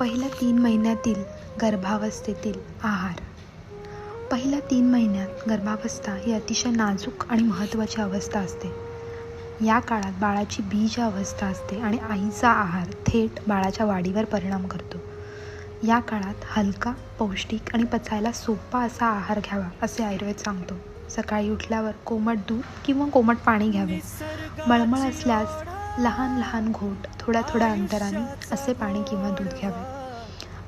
पहिल्या तीन महिन्यातील गर्भावस्थेतील आहार. पहिल्या तीन महिन्यात गर्भावस्था ही अतिशय नाजूक आणि महत्त्वाची अवस्था असते. या काळात बाळाची बीज अवस्था असते आणि आईचा आहार थेट बाळाच्या वाढीवर परिणाम करतो. या काळात हलका पौष्टिक आणि पचायला सोपा असा आहार घ्यावा असे आयुर्वेद सांगतो. सकाळी उठल्यावर कोमट दूध किंवा कोमट पाणी घ्यावे. मळमळ असल्यास लहान लहान घोट थोड्या थोड्या अंतराने असे पाणी किंवा दूध घ्यावे.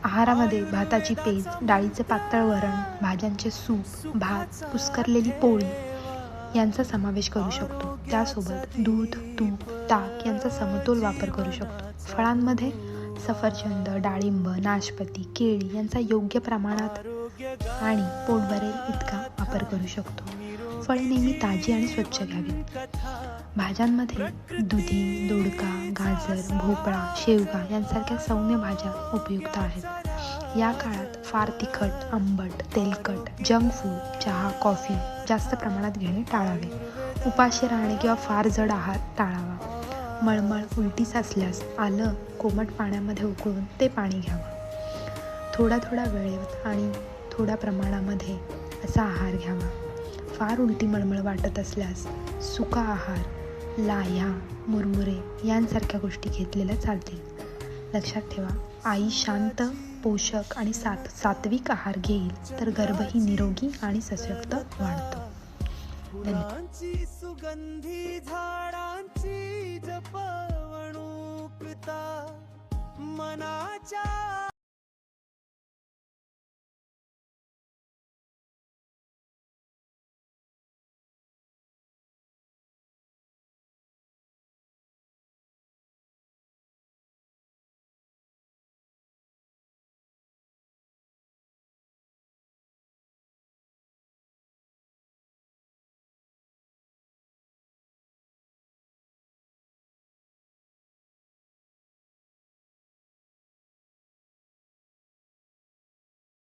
आहारामध्ये भाताची पेज डाळीचे पातळ वरण भाज्यांचे सूप भात कुस्करलेली पोळी यांचा समावेश करू शकतो. त्यासोबत दूध तूप ताक यांचा समतोल वापर करू शकतो. फळांमध्ये सफरचंद डाळिंब नाशपती केळी यांचा योग्य प्रमाणात आणि पोट भरेल इतका वापर करू शकतो. फळे नेहमी ताजी आणि स्वच्छ घ्यावी भाज्यांमध्ये दुधी दोडका गाजर भोपळा शेवगा यांसारख्या सौम्य भाज्या उपयुक्त आहेत. या काळात फार तिखट आंबट तेलकट जंक फूड चहा कॉफी जास्त प्रमाणात घेणे टाळावे. उपाशी राहणे किंवा फार जड आहार टाळावा. मळमळ उलटीच असल्यास आलं कोमट पाण्यामध्ये उकळून ते पाणी घ्यावं. थोडा थोडा वेळेत आणि थोड्या प्रमाणामध्ये असा आहार घ्यावा. फार उलटी मळमळ वाटत असल्यास सुका आहार लाह्या मुरमुरे यांसारख्या गोष्टी घेतलेल्या चालतील. लक्षात ठेवा आई शांत पोषक आणि सात सात्विक आहार घेईल तर गर्भही निरोगी आणि सशक्त वाढतो. फुलांची सुगंधी झाडांची जपवणूकता मनाच्या